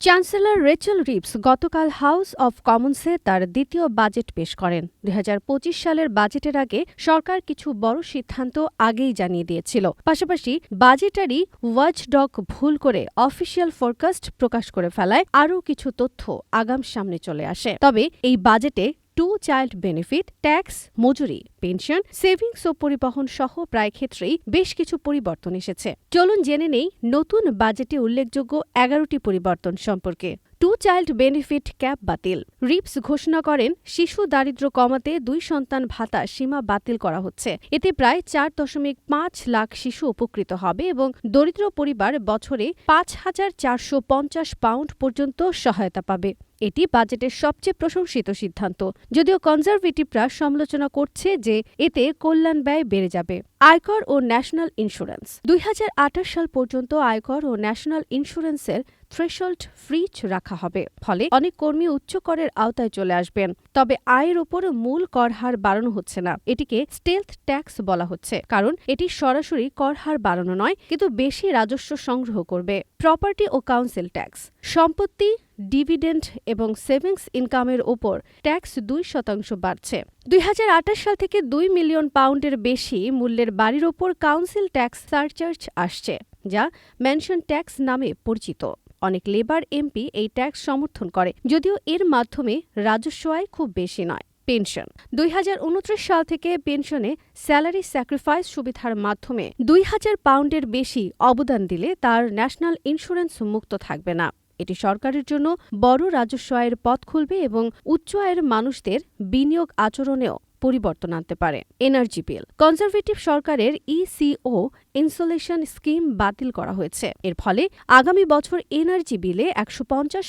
Chancellor Rachel Reeves গতকাল house of কমন্সে তার দ্বিতীয় বাজেট পেশ করেন। দু হাজার পঁচিশ সালের বাজেটের আগে সরকার কিছু বড় সিদ্ধান্ত আগেই জানিয়ে দিয়েছিল। পাশাপাশি বাজেটারি ওয়াচডক ভুল করে অফিসিয়াল ফোরকাস্ট প্রকাশ করে ফেলায় আরও কিছু তথ্য আগাম সামনে চলে আসে। তবে এই বাজেটে টু চাইল্ড বেনিফিট ট্যাক্স মজুরি পেনশন সেভিংস ও পরিবহন সহ প্রায় ক্ষেত্রেই বেশ কিছু পরিবর্তন এসেছে। চলুন জেনে নেই নতুন বাজেটে উল্লেখযোগ্য এগারোটি পরিবর্তন সম্পর্কে। টু চাইল্ড বেনিফিট ক্যাপ বাতিল। রিপস ঘোষণা করেন, শিশু দারিদ্র কমাতে দুই সন্তান ভাতা সীমা বাতিল করা হচ্ছে। এতে প্রায় চার দশমিক পাঁচ লাখ শিশু উপকৃত হবে এবং দরিদ্র পরিবার বছরে পাঁচ হাজার চারশো পঞ্চাশ পাউন্ড পর্যন্ত সহায়তা পাবে। এটি বাজেটের সবচেয়ে প্রশংসিত সিদ্ধান্ত। যদিও কনজারভেটিভরা সমালোচনা করছে যে এতে কল্যাণ ব্যয় বেড়ে যাবে। আয়কর ও ন্যাশনাল ইন্স্যুরেন্স। দুই হাজার আঠাশ সাল পর্যন্ত আয়কর ও ন্যাশনাল ইন্স্যুরেন্সের থ্রেশল্ড ফ্রিজ রাখা হবে, ফলে অনেক কর্মী উচ্চ করের আওতায় চলে আসবেন। তবে আয়ের ওপর মূল কর হার বাড়ানো হচ্ছে না। এটিকে স্টেলথ ট্যাক্স বলা হচ্ছে, কারণ এটি সরাসরি কর হার বাড়ানো নয়, কিন্তু বেশি রাজস্ব সংগ্রহ করবে। প্রপার্টি ও কাউন্সিল ট্যাক্স সম্পত্তি ডিভিডেন্ড এবং সেভিংস ইনকামের ওপর ট্যাক্স দুই শতাংশ বাড়ছে। দুই হাজার আঠাশ সাল থেকে দুই মিলিয়ন পাউন্ডের বেশি মূল্যের বাড়ির ওপর কাউন্সিল ট্যাক্স সারচার্জ আসছে। যা মেনশন ট্যাক্স নামে পরিচিত। অনেক লেবার এমপি এই ট্যাক্স সমর্থন করে, যদিও এর মাধ্যমে রাজস্ব আয় খুব বেশি নয়। পেনশন। দুই হাজার উনত্রিশ সাল থেকে পেনশনে স্যালারি স্যাক্রিফাইস সুবিধার মাধ্যমে দুই হাজার পাউন্ডের বেশি অবদান দিলে তার ন্যাশনাল ইন্স্যুরেন্স মুক্ত থাকবে না। এটি সরকারের জন্য বড় রাজস্ব আয়ের পথ খুলবে এবং উচ্চ আয়ের মানুষদের বিনিয়োগ আচরণেও পরিবর্তন আনতে পারে। এনার্জি বিল কনজারভেটিভ সরকারের ইসিও ইনসুলেশন স্কিম বাতিল করা হয়েছে। এর ফলে আগামী বছর এনার্জি বিলে একশো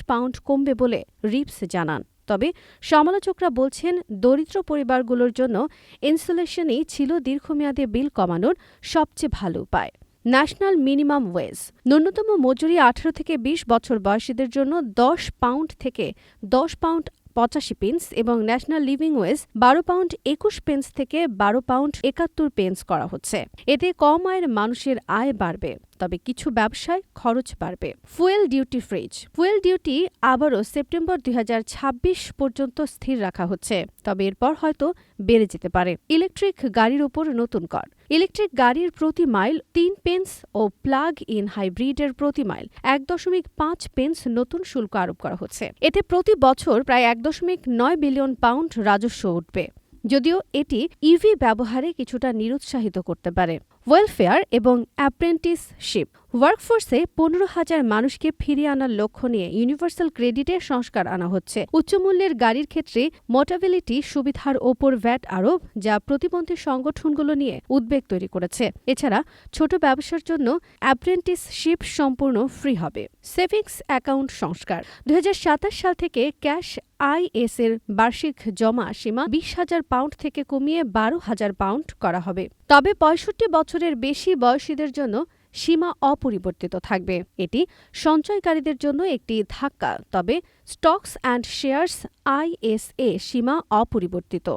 পাউন্ড কমবে বলে রিপস জানান। তবে সমালোচকরা বলছেন, দরিদ্র পরিবারগুলোর জন্য ইনসুলেশনই ছিল দীর্ঘমেয়াদে বিল কমানোর সবচেয়ে ভালো উপায়। ন্যাশনাল মিনিমাম ওয়েজ ন্যূনতম মজুরি আঠারো থেকে বিশ বছর বয়সীদের জন্য দশ পাউন্ড থেকে দশ পাউন্ড পঁচাশি পেন্স এবং ন্যাশনাল লিভিং ওয়েজ বারো পাউন্ড একুশ পেন্স থেকে বারো পাউন্ড একাত্তর পেন্স করা হচ্ছে। এতে কম আয়ের মানুষের আয় বাড়বে, তবে কিছু ব্যবসায় খরচ বাড়বে। Fuel duty freeze fuel duty আবারও সেপ্টেম্বর দুই হাজার ছাব্বিশ পর্যন্ত স্থির রাখা হচ্ছে, তবে এরপর হয়তো বেড়ে যেতে পারে। ইলেকট্রিক গাড়ির ওপর নতুন কর। ইলেকট্রিক গাড়ির প্রতি মাইল তিন পেন্স ও প্লাগ ইন হাইব্রিডের প্রতি মাইল এক দশমিক পাঁচ পেন্স নতুন শুল্ক আরোপ করা হচ্ছে। এতে প্রতি বছর প্রায় এক দশমিক নয় বিলিয়ন পাউন্ড রাজস্ব উঠবে। যদিও এটি ইভি ব্যবহারে কিছুটা নিরুৎসাহিত করতে পারে। ওয়েলফেয়ার এবং অ্যাপ্রেন্টিসশিপ ওয়ার্কফোর্সে পনেরো হাজার মানুষকে ফিরিয়ে আনার লক্ষ্য নিয়ে ইউনিভার্সাল ক্রেডিটে সংস্কার আনা হচ্ছে। উচ্চমূল্যের গাড়ির ক্ষেত্রে মোটাবিলিটি সুবিধার ওপর ভ্যাট আরোপ, যা প্রতিবন্ধী সংগঠনগুলো নিয়ে উদ্বেগ তৈরি করেছে। এছাড়া ছোট ব্যবসার জন্য অ্যাপ্রেন্টিসশিপ সম্পূর্ণ ফ্রি হবে। সেভিংস অ্যাকাউন্ট সংস্কার। দুই হাজার সাতাশ সাল থেকে ক্যাশ আইএস এর বার্ষিক জমা সীমা বিশ হাজার পাউন্ড থেকে কমিয়ে বারো হাজার পাউন্ড করা হবে। তবে পঁয়ষট্টি বছরের বেশি বয়সীদের জন্য সীমা অপরিবর্তিত থাকবে। এটি সঞ্চয়কারীদের জন্য একটি ধাক্কা, তবে স্টকস অ্যান্ড শেয়ার্স আইএসএ সীমা অপরিবর্তিত।